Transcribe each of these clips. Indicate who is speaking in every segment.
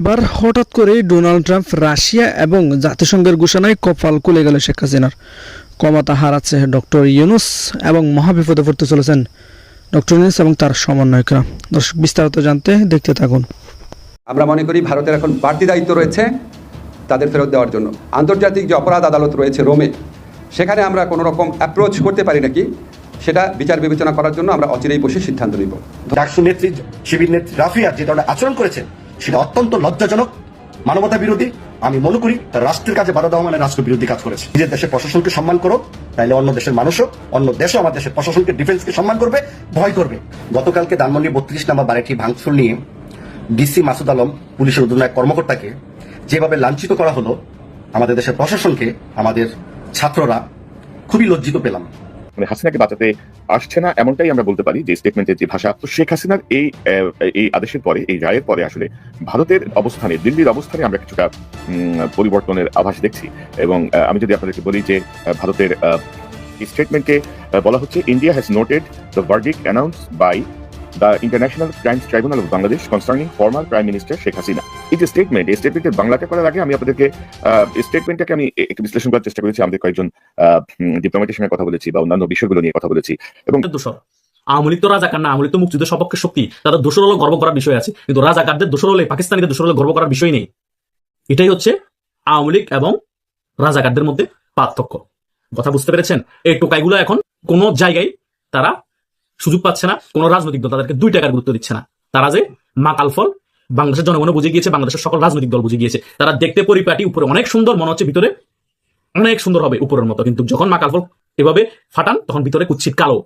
Speaker 1: এবার হঠাৎ করেই ডোনাল্ড ট্রাম্প রাশিয়া এবং জাতিসংঘের ঘোষণায় কপাল খুলে গেল শেখ হাসিনার। ক্ষমতা হারাচ্ছে ডক্টর ইউনুস এবং মহাবিপদে পড়তে চলেছেন ডক্টর ইউনুস এবং তার সমন্বয়করা। দর্শক বিস্তারিত জানতে দেখতে থাকুন।
Speaker 2: আমরা মনে করি ভারতের এখন বাড়তি দায়িত্ব রয়েছে তাদের ফেরত দেওয়ার জন্য। আন্তর্জাতিক যে অপরাধ আদালত রয়েছে রোমে সেখানে আমরা কোনো রকম অ্যাপ্রোচ করতে পারি নাকি সেটা বিচার বিবেচনা করার জন্য আমরা অচিরেই বসে সিদ্ধান্ত নিব।
Speaker 3: ডাকসু নেত্রী শিবির নেত্রী রাফিয়া যে ধরনের আচরণ করেছেন সেটা অত্যন্ত লজ্জাজনক। মানবতা বিরোধী, আমি মনে করি তার রাষ্ট্রের কাজে বাধা দেওয়া মানে রাষ্ট্র বিরোধী কাজ করেছে। নিজের দেশের প্রশাসনকে সম্মান করো, তাইলে অন্য দেশের মানুষও, অন্য দেশও আমার দেশের প্রশাসনকে ডিফেন্সকে সম্মান করবে, ভয় করবে। গতকালকে ধানমন্ডি বত্রিশ নাম্বার বাড়িটি ভাঙচুর নিয়ে ডিসি মাসুদ আলম, পুলিশের অধিনায়ক কর্মকর্তাকে যেভাবে লাঞ্ছিত করা হলো, আমাদের দেশের প্রশাসনকে, আমাদের ছাত্ররা, খুবই লজ্জিত পেলাম।
Speaker 4: মানে হাসিনাকে বাঁচাতে আসছে না, এমনটাই আমরা বলতে পারি যে স্টেটমেন্টের যে ভাষা। তো শেখ হাসিনার এই এই আদেশের পরে, এই রায়ের পরে আসলে ভারতের অবস্থানে, দিল্লির অবস্থানে আমরা কিছুটা পরিবর্তনের আভাস দেখছি। এবং আমি যদি আপনাদেরকে বলি যে ভারতের স্টেটমেন্টকে বলা হচ্ছে India has noted the verdict announce by the international crimes tribunal of Bangladesh concerning former prime minister Sheikh Hasina. এই স্টেটমেন্ট এই স্টেটমেন্টের বাংলাটা করার আগে আমি আপনাদেরকে স্টেটমেন্টটাকে আমি একটু বিশ্লেষণ করার চেষ্টা করেছি। আমাদের কয়েকজন ডিপ্লোমেটের সঙ্গে কথা বলেছি বা অন্যান্য বিষয়গুলো নিয়ে কথা বলেছি। এবং
Speaker 5: আওয়ামী তো রাজাকার না, আওয়ামী তো মুক্তিযুদ্ধের সপক্ষে শক্তি। তাদের দোষর হলো গর্ব করার বিষয় আছে। কিন্তু রাজাকারদের দোষর হলে পাকিস্তানিদের দোষর হলে গর্ব করার বিষয় নেই। এটাই হচ্ছে আওয়ামী এবং রাজাকারদের মধ্যে পার্থক্য। কথা বুঝতে পেরেছেন? এই টোকাইগুলো এখন কোন জায়গায় তারা সুযোগ পাচ্ছে না, কোন রাজনৈতিক দল তাদেরকে দুই টাকার গুরুত্ব দিচ্ছে না। তারা যে মাকাল ফল বাংলাদেশের জনগণ বুঝে গিয়েছে, বাংলাদেশের সকল রাজনৈতিক দল বুঝে গিয়েছে। তারা দেখতে পরিপাটি, উপরে অনেক সুন্দর মনে হচ্ছে, ভিতরে অনেক সুন্দর হবে উপরের মতো। কিন্তু যখন মাকাল ফল এভাবে ফাটান, তখন ভিতরে কুচ্ছিত কালো।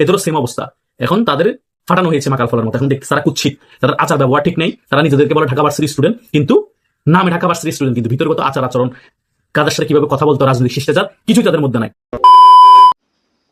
Speaker 5: এদেরও সেম অবস্থা। এখন তাদের ফাটানো হয়েছে মাকাল ফলের মতো। এখন দেখতে তারা কুচ্ছিত তাদের আচার ব্যবহার ঠিক নেই। তারা নিজেদেরকে বলে ঢাকা ভার্সিটি স্টুডেন্ট কিন্তু নামে ঢাকা ভার্সিটি স্টুডেন্ট কিন্তু ভিতরগত আচার আচরণ। কাদের সাথে কীভাবে কথা বলতো রাজনৈতিক শিষ্টাচার, কিছুই তাদের মধ্যে নাই।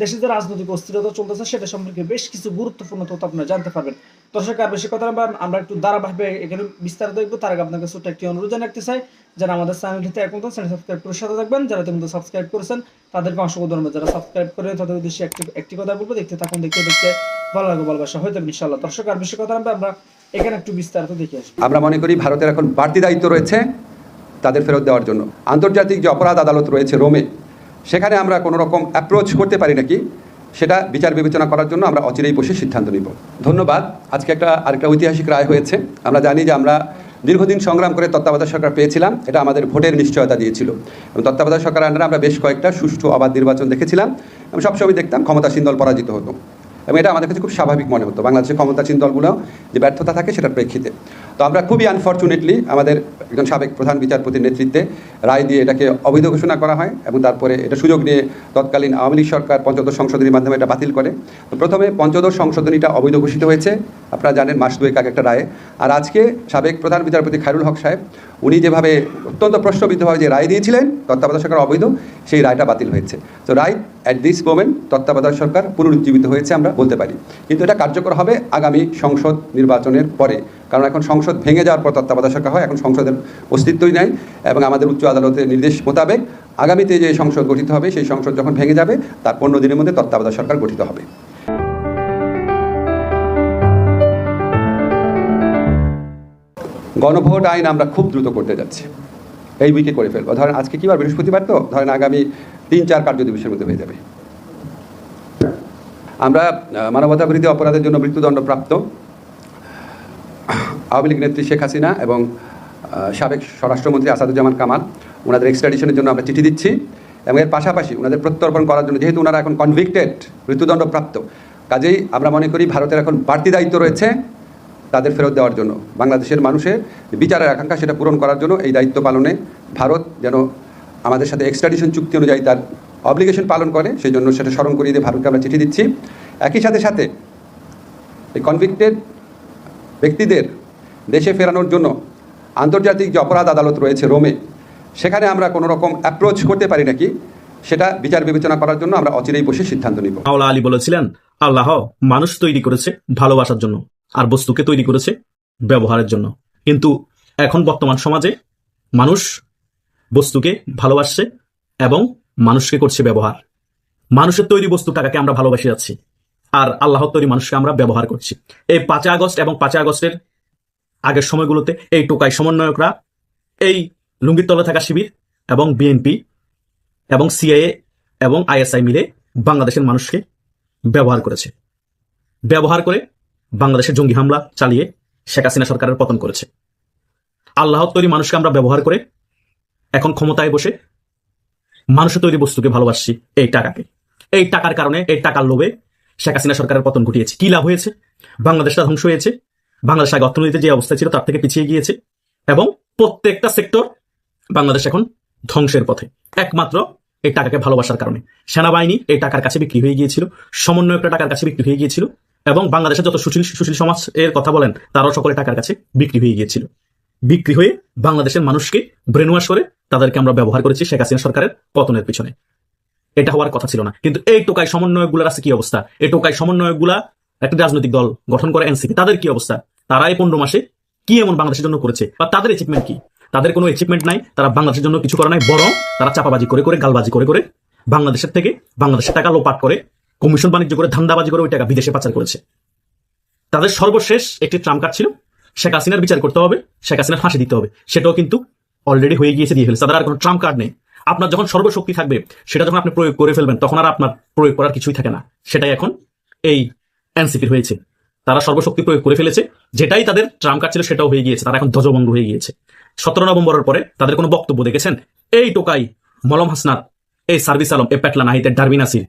Speaker 1: দেশে যে রাজনৈতিক অস্থিরতা চলতেছে, সেটা সম্পর্কে বেশ কিছু গুরুত্বপূর্ণ তথ্য আপনারা জানতে পারবেন। দর্শক, আর বেশি কথা আমরা একটু ধারাবাহিকভাবে এখানে বিস্তারিত দেখব। তার আগে আপনাকে ছোট্ট একটি অনুরোধ জানিয়ে রাখতে চাই, যারা আমাদের চ্যানেলটিতে এখন তো চ্যানেল সাবস্ক্রাইব করে সাথে থাকবেন। যারা ইতিমধ্যে সাবস্ক্রাইব করেছেন, তাদেরকে অসংখ্য ধন্যবাদ। যারা সাবস্ক্রাইব করে তাদের উদ্দেশ্যে একটি একটি কথা বলব, দেখতে থাকুন, দেখতে দেখতে ভালো লাগবে, ভালোবাসা হয়ে যাবে ইনশাল্লাহ দর্শক, আর বেশি কথা আমরা এখানে একটু বিস্তারিত দেখে আসি।
Speaker 2: আমরা মনে করি ভারতের এখন বাড়তি দায়িত্ব রয়েছে তাদের ফেরত দেওয়ার জন্য। আন্তর্জাতিক যে অপরাধ আদালত রয়েছে রোমে সেখানে আমরা কোনো রকম অ্যাপ্রোচ করতে পারি নাকি, সেটা বিচার বিবেচনা করার জন্য আমরা অচিরেই বসে সিদ্ধান্ত নিব। ধন্যবাদ। আজকে একটা আরেকটা ঐতিহাসিক রায় হয়েছে। আমরা জানি যে আমরা দীর্ঘদিন সংগ্রাম করে তত্ত্বাবধায়ক সরকার পেয়েছিলাম, এটা আমাদের ভোটের নিশ্চয়তা দিয়েছিল। এবং তত্ত্বাবধায়ক সরকার আন্ডারে আমরা বেশ কয়েকটা সুষ্ঠু অবাধ নির্বাচন দেখেছিলাম। আমি সবসময় দেখতাম ক্ষমতাসীন দল পরাজিত হতো। এবং এটা আমাদের কাছে খুব স্বাভাবিক মনে হতো। বাংলাদেশের ক্ষমতাসীন দলগুলো যে ব্যর্থতা থাকে সেটার প্রেক্ষিতে। তো আমরা খুবই আনফর্চুনেটলি আমাদের একজন সাবেক প্রধান বিচারপতির নেতৃত্বে রায় দিয়ে এটাকে অবৈধ ঘোষণা করা হয় এবং তারপরে এটা সুযোগ নিয়ে তৎকালীন আওয়ামী লীগ সরকার পঞ্চদশ সংশোধনীর মাধ্যমে এটা বাতিল করে। তো প্রথমে পঞ্চদশ সংশোধনীটা অবৈধ ঘোষিত হয়েছে, আপনারা জানেন মাস দুয়েক আগে একটা রায়ে। আর আজকে সাবেক প্রধান বিচারপতি খায়রুল হক সাহেব, উনি যেভাবে অত্যন্ত প্রশ্নবিদ্ধভাবে যে রায় দিয়েছিলেন, তত্ত্বাবধায়ক সরকার অবৈধ, সেই রায়টা বাতিল হয়েছে। তো রাইট অ্যাট দিস মোমেন্ট তত্ত্বাবধায়ক সরকার পুনরুজ্জীবিত হয়েছে আমরা বলতে পারি। কিন্তু এটা কার্যকর হবে আগামী সংসদ নির্বাচনের পরে। কারণ এখন সংসদ ভেঙে যাওয়ার পর তত্ত্বাবধায়ক সরকার হয়, এখন সংসদের অস্তিত্বই নাই এবং আমাদের উচ্চ আদালতের নির্দেশ মোতাবেক আগামীতে যে সংসদ গঠিত হবে, সেই সংসদ যখন ভেঙে যাবে, তার পনেরো দিনের মধ্যে তত্ত্বাবধায়ক সরকার গঠিত হবে। গণভোট আইন আমরা খুব দ্রুত করতে যাচ্ছি। এই উইকে করে ফেলব। ধরেন আজকে কি বার? বৃহস্পতিবার তো? ধরেন আগামী তিন, চার কার্য দিবসের মধ্যে হয়ে যাবে। আমরা মানবতা অপরাধের জন্য মৃত্যুদণ্ডপ্রাপ্ত আওয়ামী লীগ নেত্রী শেখ হাসিনা এবং সাবেক স্বরাষ্ট্রমন্ত্রী আসাদুজ্জামান কামাল, ওনাদের এক্সট্রাডিশনের জন্য আমরা চিঠি দিচ্ছি এবং এর পাশাপাশি ওনাদের প্রত্যর্পণ করার জন্য, যেহেতু ওনারা এখন কনভিক্টেড মৃত্যুদণ্ডপ্রাপ্ত, কাজেই আমরা মনে করি ভারতের এখন বাড়তি দায়িত্ব রয়েছে তাদের ফেরত দেওয়ার জন্য। বাংলাদেশের মানুষের বিচারের আকাঙ্ক্ষা সেটা পূরণ করার জন্য এই দায়িত্ব পালনে ভারত যেন আমাদের সাথে এক্সট্রাডিশন চুক্তি অনুযায়ী তার অব্লিগেশন পালন করে সেই জন্য সেটা স্মরণ করিয়ে দিয়ে ভারতকে আমরা চিঠি দিচ্ছি। একই সাথে সাথে এই কনভিক্টেড ব্যক্তিদের দেশে ফেরানোর জন্য আন্তর্জাতিক যে অপরাধ আদালত রয়েছে রোমে, সেখানে আমরা কোনো রকম অ্যাপ্রোচ করতে পারি নাকি, সেটা বিচার বিবেচনা করার জন্য আমরা অচিরেই বসে সিদ্ধান্ত নিব।
Speaker 5: মাওলা আলী বলেছিলেন, আল্লাহ মানুষ তৈরি করেছে ভালোবাসার জন্য আর বস্তুকে তৈরি করেছে ব্যবহারের জন্য। কিন্তু এখন বর্তমান সমাজে মানুষ বস্তুকে ভালোবাসছে এবং মানুষকে করছে ব্যবহার। মানুষের তৈরি বস্তু টাকাকে আমরা ভালোবাসে যাচ্ছি আর আল্লাহর তৈরি মানুষকে আমরা ব্যবহার করছি। এই পাঁচই আগস্ট এবং পাঁচই আগস্টের আগের সময়গুলোতে এই টোকাই সমন্বয়করা, এই লুঙ্গির তলে থাকা শিবির এবং বিএনপি এবং সিআইএ এবং আইএসআই মিলে বাংলাদেশের মানুষকে ব্যবহার করেছে। ব্যবহার করে বাংলাদেশে জঙ্গি হামলা চালিয়ে শেখ হাসিনা সরকারের পতন করেছে। আল্লাহর তৈরি মানুষকে আমরা ব্যবহার করে এখন ক্ষমতায় বসে মানুষের তৈরি বস্তুকে ভালোবাসছি এই টাকাকে। এই টাকার কারণে, এই টাকার লোভে শেখ হাসিনা সরকারের পতন ঘটিয়েছে। কি লাভ হয়েছে? বাংলাদেশটা ধ্বংস হয়েছে। বাংলাদেশ আগে অর্থনীতিতে যে অবস্থা ছিল তার থেকে পিছিয়ে গিয়েছে এবং প্রত্যেকটা সেক্টর বাংলাদেশ এখন ধ্বংসের পথে। একমাত্র এই টাকাকে ভালোবাসার কারণে। সেনাবাহিনী এই টাকার কাছে বিক্রি হয়ে গিয়েছিল সমন্বয়করা টাকার কাছে বিক্রি হয়ে গিয়েছিল এবং বাংলাদেশের যত সুশীল সুশীল সমাজ এর কথা বলেন, তারাও সকলে টাকার কাছে বিক্রি হয়ে গিয়েছিল। বিক্রি হয়ে বাংলাদেশের মানুষকে ব্রেন ওয়াশ করে তাদেরকে আমরা ব্যবহার করেছি শেখ হাসিনা সরকারের পতনের পিছনে। এটা হওয়ার কথা ছিল না। কিন্তু এই টোকাই সমন্বয়কগুলোর আছে কি অবস্থা? এই টোকাই সমন্বয়কগুলা একটা রাজনৈতিক দল গঠন করে এনসিপি। তাদের কি অবস্থা? তারা এই পনেরো মাসে কি এমন বাংলাদেশের জন্য করেছে? বা তাদের অ্যাচিভমেন্ট কি? তাদের কোনো অ্যাচিভমেন্ট নাই, তারা বাংলাদেশের জন্য কিছু করে নাই, বরং তারা চাপাবাজি করে করে, গালবাজি করে করে বাংলাদেশের থেকে বাংলাদেশের টাকা লোপাট করে কমিশন বাণিজ্য করে, ধান্দাবাজি করে ওই টাকা বিদেশে পাচার করেছে। তাদের সর্বশেষ একটি ট্রাম কার্ড ছিল, শেখ হাসিনার বিচার করতে হবে, শেখ হাসিনার ফাঁসি দিতে হবে। সেটাও কিন্তু অলরেডি হয়ে গিয়েছে, দিয়ে ফেলেছে। তাদের আর কোনো ট্রাম কার্ড নেই। আপনার যখন সর্বশক্তি থাকবে, সেটা যখন আপনি প্রয়োগ করে ফেলবেন, তখন আর আপনার প্রয়োগ করার কিছুই থাকে না। সেটাই এখন এই এনসিপির হয়েছে। তারা সর্বশক্তি প্রয়োগ করে ফেলেছে, যেটাই তাদের ট্রাম কার্ড ছিল সেটাও হয়ে গিয়েছে, তারা এখন ধ্বজভঙ্গ হয়ে গিয়েছে। সতেরো নভেম্বরের পরে তাদের কোনো বক্তব্য দেখেছেন? এই টোকাই, মলম হাসনাত, এই সার্ভিস আলম এ পেটলা নাহিদ ডারবিন আসির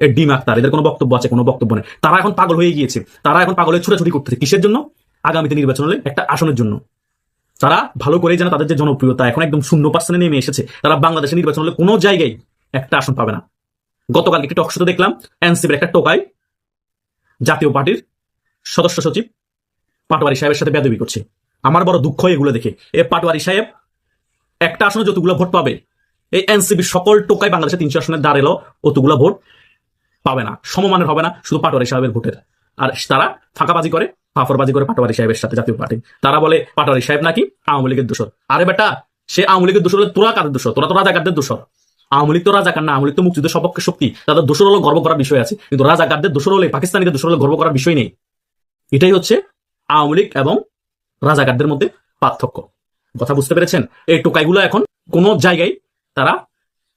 Speaker 5: এ ডিম আক্তার এদের কোনো বক্তব্য আছে, কোনো বক্তব্য নেই। তারা এখন পাগল হয়ে গিয়েছে, তারা এখন পাগলের ছুটাছুটি করতেছে। কিসের জন্য? আগামীতে নির্বাচন হলে একটা আসনের জন্য। তারা ভালো করেই জানে তাদের যে জনপ্রিয়তা এখন একদম শূন্য পার্সেন্টে নেমে এসেছে, তারা বাংলাদেশে নির্বাচন হলে কোনো জায়গায় একটা আসন পাবে না। গতকাল একটি টকশোতে দেখলাম, এনসিপির একটা টোকাই জাতীয় পার্টির সদস্য সচিব, পাটোয়ারি সাহেবের সাথে বেদবি করছে। আমার বড় দুঃখ এগুলো দেখে। এ পাটোয়ারি সাহেব, একটা আসনে যতগুলো ভোট পাবে, এই এনসিপি সকল টোকাই বাংলাদেশে তিনশো আসনে দাঁড়াল, অতগুলো ভোট পাবে না। সমমানের হবে না, শুধু পাটোয়ারি সাহেবের ভোটের। আর তারা ফাঁকাবাজি করে, ফাফরবাজি করে পাটোয়ারি সাহেবের সাথে জাতীয় পার্টি। তারা বলে, পাটোয়ারি সাহেব নাকি আওয়ামী লীগের দোষর? আরে বেটা, সে আওয়ামী লীগের দোষর তোরা কাদের দোষর? তোরা তো রাজাকারদের দোষর। আওয়ামী লীগ তো রাজাকার না, আওয়ামী লীগ তো মুক্তিযুদ্ধের সপক্ষে শক্তি। তাদের দোষর হলো গর্ব করার বিষয় আছে। কিন্তু রাজাকারদের দোষর হলে, পাকিস্তানিদের দোষর হলে গর্ব করার বিষয় নেই। এটাই হচ্ছে আওয়ামী লীগ এবং রাজাকারদের মধ্যে পার্থক্য। কথা বুঝতে পেরেছেন? এই টোকাইগুলো এখন কোন জায়গায় তারা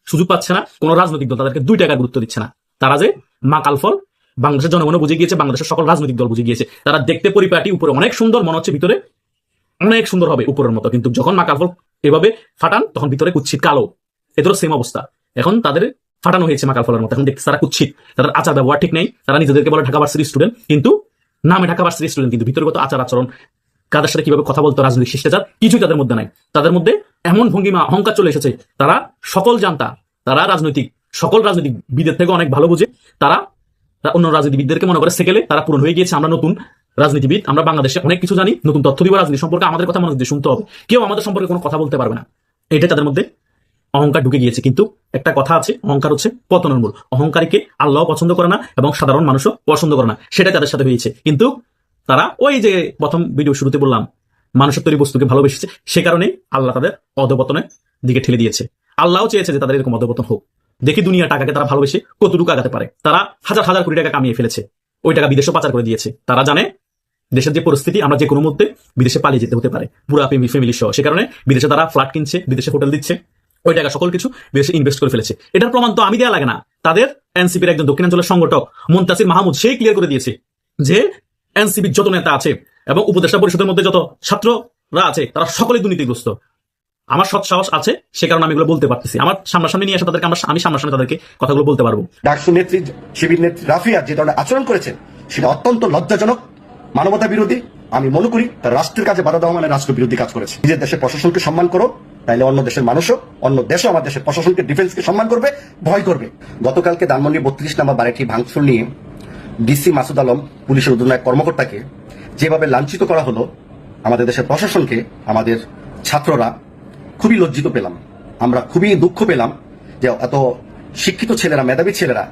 Speaker 5: সুযোগ পাচ্ছে না, কোন রাজনৈতিক দল তাদেরকে দুই টাকা গুরুত্ব দিচ্ছে না। তারা যে মাকাল ফল বাংলাদেশের জনগণ বুঝে গিয়েছে, বাংলাদেশের সকল রাজনৈতিক দল বুঝে গিয়েছে। তারা দেখতে পরিপাটি, উপরে অনেক সুন্দর মনে হচ্ছে, ভিতরে অনেক সুন্দর হবে উপরের মতো। কিন্তু যখন মাকাল ফল এভাবে ফাটান, তখন ভিতরে কুচ্ছিত কালো। এদেরও সেম অবস্থা। এখন তাদের ফাটানো হয়েছে মাকাল ফলের মতো। এখন দেখতে তারা কুচ্ছিত তাদের আচার ব্যবহার ঠিক নেই। তারা নিজেদেরকে বলে ঢাকা ভার্সিটির স্টুডেন্ট কিন্তু নামে ঢাকা ভার্সিটির স্টুডেন্ট কিন্তু ভিতরগত আচার আচরণ, কাদের সাথে কীভাবে কথা বলতো, রাজনৈতিক শিষ্টাচার, কিছুই তাদের মধ্যে নাই। তাদের মধ্যে এমন ভঙ্গিমা, অহংকার চলে এসেছে, তারা সকল জানতা, তারা রাজনৈতিক, সকল রাজনৈতিক বিদের থেকে অনেক ভালো বুঝে, তারা অন্য রাজনীতিবিদদেরকে মনে করে সেকেলে তারা পূরণ হয়ে গিয়েছে, আমরা নতুন রাজনীতিবিদ, আমরা বাংলাদেশে অনেক কিছু জানি, নতুন তথ্য দিব, রাজনীতি সম্পর্কে আমাদের কথা মনে শুনতে হবে। কেউ আমাদের সম্পর্কে কোনো কথা বলতে পারবে না। এটা তাদের মধ্যে অহংকার ঢুকে গিয়েছে, কিন্তু একটা কথা আছে, অহংকার হচ্ছে পতনের মূল। অহংকারীকে আল্লাহ পছন্দ করে না এবং সাধারণ মানুষও পছন্দ করে না সেটাই তাদের সাথে হয়েছে। কিন্তু তারা ওই যে প্রথম ভিডিও শুরুতে বললাম, মানুষের তৈরি বস্তুকে ভালোবেসেছে, সে কারণেই আল্লাহ তাদের অধপতনের দিকে ঠেলে দিয়েছে। আল্লাহও চেয়েছে যে তাদের এরকম অধপতন হোক। দেখি দুনিয়া টাকাকে তারা ভালোবেসে কতটুকু আগাতে পারে। তারা হাজার হাজার কোটি টাকা কামিয়ে ফেলেছে, ওই টাকা বিদেশে পাচার করে দিয়েছে। তারা জানে দেশের যে পরিস্থিতি, আমরা যে কোনো মুহূর্তে বিদেশে পালিয়ে যেতে হতে পারে, পুরা ফ্যামিলি সহ। সে কারণে বিদেশে তারা ফ্ল্যাট কিনছে, বিদেশে হোটেল দিচ্ছে। ওই টাকা সকল কিছু বিদেশে ইনভেস্ট করে ফেলেছে। এটার প্রমাণ তো আমি দেওয়া লাগে না। তাদের এনসিপির একজন দক্ষিণাঞ্চলের সংগঠক মুন্তাসির মাহমুদ, সেই ক্লিয়ার করে দিয়েছে যে এনসিপির যত নেতা আছে এবং উপদেষ্টা পরিষদের মধ্যে যত ছাত্ররা আছে, তারা সকলেই দুর্নীতিগ্রস্ত। আমার সৎ সাহস আছে, সে কারণে আমি এগুলো বলতে পারতেছি। আমার সামনাসামনি নিয়ে আসে তাদেরকে আমরা, আমি সামনাসামনি তাদেরকে কথাগুলো বলতে পারব।
Speaker 3: ডাকসু নেত্রী, শিবির নেত্রী রাফিয়া যে ধরনের আচরণ করেছেন, সেটা অত্যন্ত লজ্জাজনক। মানবতা বিরোধী আমি মনে করি, তার রাষ্ট্রের কাজে বাধা দেওয়া মানে রাষ্ট্র বিরোধী কাজ করেছে। নিজের দেশের প্রশাসনকে সম্মান করো তাইলে অন্য দেশের মানুষও, অন্য দেশও আমার দেশের প্রশাসনকে ডিফেন্সকে সম্মান করবে, ভয় করবে। গতকালকে ধানমন্ডি বত্রিশ নাম্বার বাড়িটি ভাঙচুর নিয়ে ডিসি মাসুদ আলম, পুলিশের অধিনায়ক কর্মকর্তাকে যেভাবে লাঞ্ছিত করা হলো, আমাদের দেশের প্রশাসনকে, আমাদের ছাত্ররা, খুবই লজ্জিত পেলাম। আমরা খুবই দুঃখ পেলাম যে এত শিক্ষিত ছেলেরা, মেধাবী ছেলেরা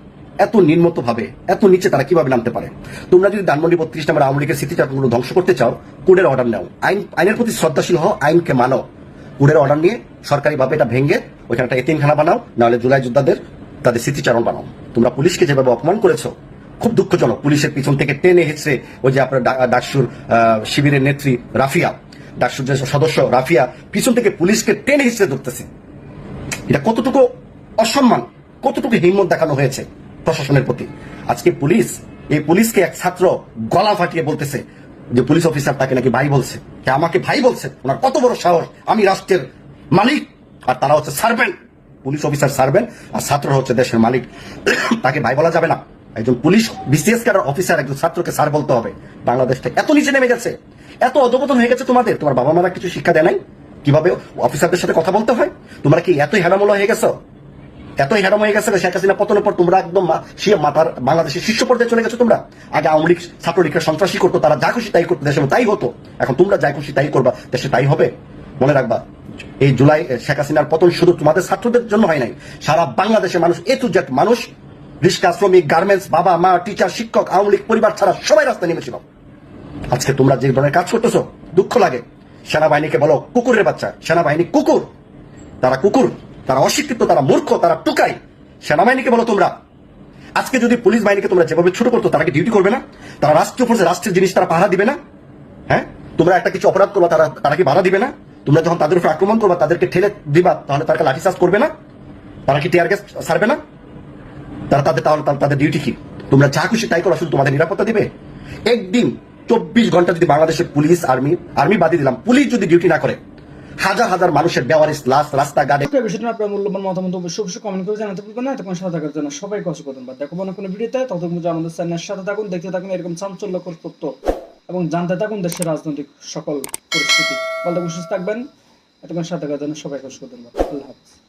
Speaker 3: এত নিম্নত ভাবে এত নিচে তারা কীভাবে নামতে পারে? তোমরা যদি ধানমন্ডি বত্রিশ নম্বর আওয়ামী লীগের স্মৃতিচারণগুলো ধ্বংস করতে চাও কোর্টের অর্ডার নাও। আইন আইনের প্রতি শ্রদ্ধাশীল হও, আইনকে মানো। কোর্টের অর্ডার নিয়ে সরকারিভাবে এটা ভেঙে ওইখানে একটা এতিমখানা বানাও, নাহলে জুলাই যোদ্ধাদের তাদের স্মৃতিচারণ বানাও। তোমরা পুলিশকে যেভাবে অপমান করেছ, খুব দুঃখজনক। পুলিশের পিছন থেকে টেনে হেঁচড়ে ওই যে আপনার ডাকসুর শিবিরের নেত্রী রাফিয়া ডাকসুর যে সদস্য রাফিয়া, পিছন থেকে পুলিশকে টেনে হিসেবে ধরতেছে। এটা কতটুকু অসম্মান, কতটুকু হিম্মত দেখানো হয়েছে প্রশাসনের প্রতি? আজকে পুলিশ, এই পুলিশকে এক ছাত্র গলা ফাটিয়ে বলতেছে যে পুলিশ অফিসার তাকে নাকি ভাই বলছে আমাকে ভাই বলছে, ওনার কত বড় সাহস, আমি রাষ্ট্রের মালিক, আর তারা হচ্ছে সার্ভেন্ট পুলিশ অফিসার সার্ভেন্ট আর ছাত্র হচ্ছে দেশের মালিক। তাকে ভাই বলা যাবে না। একজন পুলিশ বিসিএস ক্যাডার অফিসার একজন ছাত্রকে স্যার বলতে হবে। বাংলাদেশটা এত নিচে নেমে গেছে, এত অধপতন হয়ে গেছে তোমাদের। তোমার বাবা মারা কিছু শিক্ষা দেয় নাই? কীভাবে অফিসারদের সাথে কথা বলতে হয়? তোমরা কি এতই হেরামোলা হয়ে গেছো? এতই হেরাম হয়ে গেছে শেখ হাসিনা পতনের পর তোমরা একদম সে মাথার বাংলাদেশের শীর্ষ পর্যায়ে চলে গেছো তোমরা। আগে আওয়ামী লীগ ছাত্রলীগের সন্ত্রাসী করতো, তারা যা খুশি তাই করতো দেশে তাই হতো। এখন তোমরা যা খুশি তাই করবা, দেশে তাই হবে। মনে রাখবা, এই জুলাই শেখ হাসিনার পতন শুধু তোমাদের ছাত্রদের জন্য হয় নাই। সারা বাংলাদেশের মানুষ এ টু জেড মানুষ, রিক্সা, শ্রমিক, গার্মেন্টস, বাবা, মা টিচার শিক্ষক, আওয়ামী লীগ, পরিবার ছাড়া সবাই রাস্তায় নেমেছিল। আজকে তোমরা যে ধরনের কাজ করতেছো, দুঃখ লাগে। সেনাবাহিনীকে বলো, কুকুরের বাচ্চা। সেনাবাহিনী কুকুর। তারা কুকুর। তারা অশিক্ষিত, তারা মূর্খ, তারা টুকাই। সেনাবাহিনীকে বলো তোমরা। আজকে যদি পুলিশ বাহিনীকে তোমরা যেভাবে ছোট করতো, তারা কি ডিউটি করবে না? তারা রাষ্ট্রীয় ফোর্সে রাষ্ট্রের জিনিস তারা পাহারা দিবে না? হ্যাঁ? তোমরা একটা কিছু অপরাধ করবা, তারা তারা কি বাধা দিবে না? তোমরা যখন তাদের উপর আক্রমণ করবা, তাদেরকে ঠেলে দিবা, তাহলে তারা লাঠিচার্জ করবে না? তারা কি টিয়ার গ্যাস ছাড়বে না? তারা তাদের, তাহলে তাদের ডিউটি কি? তোমরা যা খুশি তাই করো, শুধু তোমাদের নিরাপত্তা দিবে? একদিন চব্বিশ ঘণ্টা যদি বাংলাদেশের পুলিশ, আর্মি আর্মি বাদই দিলাম, পুলিশ যদি ডিউটি না করে হাজার হাজার মানুষের বেওয়ারিস লাশ রাস্তাঘাটে।
Speaker 1: বিষয়টি আপনার মূল্যবান মতামত অবশ্যই অবশ্যই কমেন্ট করে জানাতে পারবেন না। তখন সাথে থাকার জন্য সবাইকে অসংখ্য ধন্যবাদ। দেখো কোনো কোনো ভিডিওতে, ততক্ষণ আমাদের চ্যানেলের সাথে থাকুন, দেখতে থাকুন, এরকম চাঞ্চল্যকর তথ্য এবং জানতে থাকুন দেশের রাজনৈতিক সকল পরিস্থিতি। বলতে সুস্থ থাকবেন। এতক্ষণ সাথে থাকার জন্য সবাইকে অসংখ্য ধন্যবাদ। আল্লাহ হাফিজ।